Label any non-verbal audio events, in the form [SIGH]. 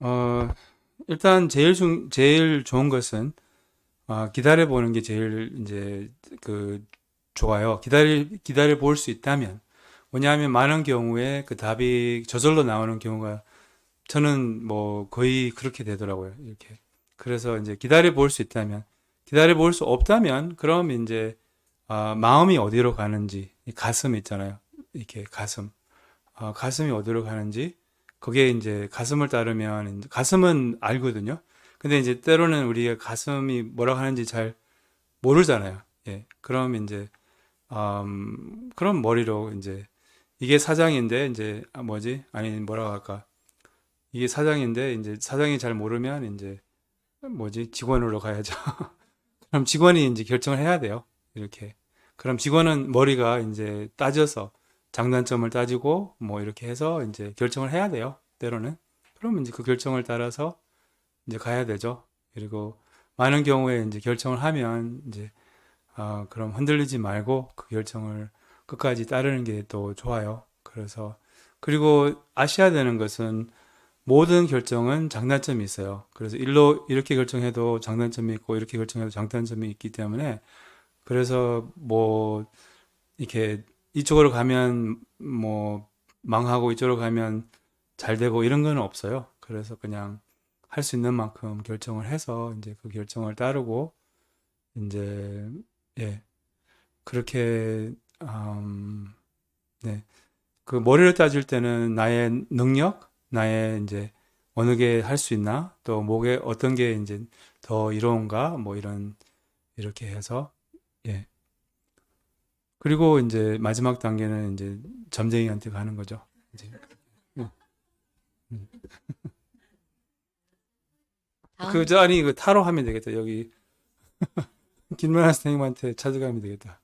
어, 일단 제일 중, 제일 좋은 것은 아, 기다려 보는 게 제일 이제 그 좋아요. 기다려 기다려 볼 수 있다면 왜냐하면 많은 경우에 그 답이 저절로 나오는 경우가 저는 뭐 거의 그렇게 되더라고요. 이렇게. 그래서 이제 기다려 볼 수 있다면 기다려 볼 수 없다면 그럼 이제 아, 마음이 어디로 가는지 이 가슴 있잖아요. 이렇게 가슴. 아, 가슴이 어디로 가는지 그게 이제 가슴을 따르면 가슴은 알거든요. 근데 이제 때로는 우리가 가슴이 뭐라고 하는지 잘 모르잖아요. 예. 그럼 이제 음, 그런 머리로 이제 이게 사장인데 이제 아, 뭐지? 아니 뭐라고 할까? 이게 사장인데 이제 사장이 잘 모르면 이제 뭐지? 직원으로 가야죠. [LAUGHS] 그럼 직원이 이제 결정을 해야 돼요. 이렇게. 그럼 직원은 머리가 이제 따져서 장단점을 따지고 뭐 이렇게 해서 이제 결정을 해야 돼요. 때로는. 그러면 이제 그 결정을 따라서 이제 가야 되죠. 그리고 많은 경우에 이제 결정을 하면 이제 아, 그럼 흔들리지 말고 그 결정을 끝까지 따르는 게 또 좋아요. 그래서 그리고 아셔야 되는 것은 모든 결정은 장단점이 있어요. 그래서 일로 이렇게 결정해도 장단점이 있고 이렇게 결정해도 장단점이 있기 때문에 그래서 뭐 이렇게 이쪽으로 가면 뭐 망하고 이쪽으로 가면 잘 되고 이런 건 없어요. 그래서 그냥 할 수 있는 만큼 결정을 해서 이제 그 결정을 따르고 이제 예 그렇게 음, 네. 그 머리를 따질 때는 나의 능력, 나의 이제 어느 게 할 수 있나, 또 뭐게 어떤 게 이제 더 이로운가, 뭐 이런 이렇게 해서 예. 그리고 이제 마지막 단계는 이제 점쟁이한테 가는 거죠. 이제 [LAUGHS] 그, 저, 아니, 그 타로 하면 되겠다. 여기 [LAUGHS] 김만아 선생님한테 찾아가면 되겠다.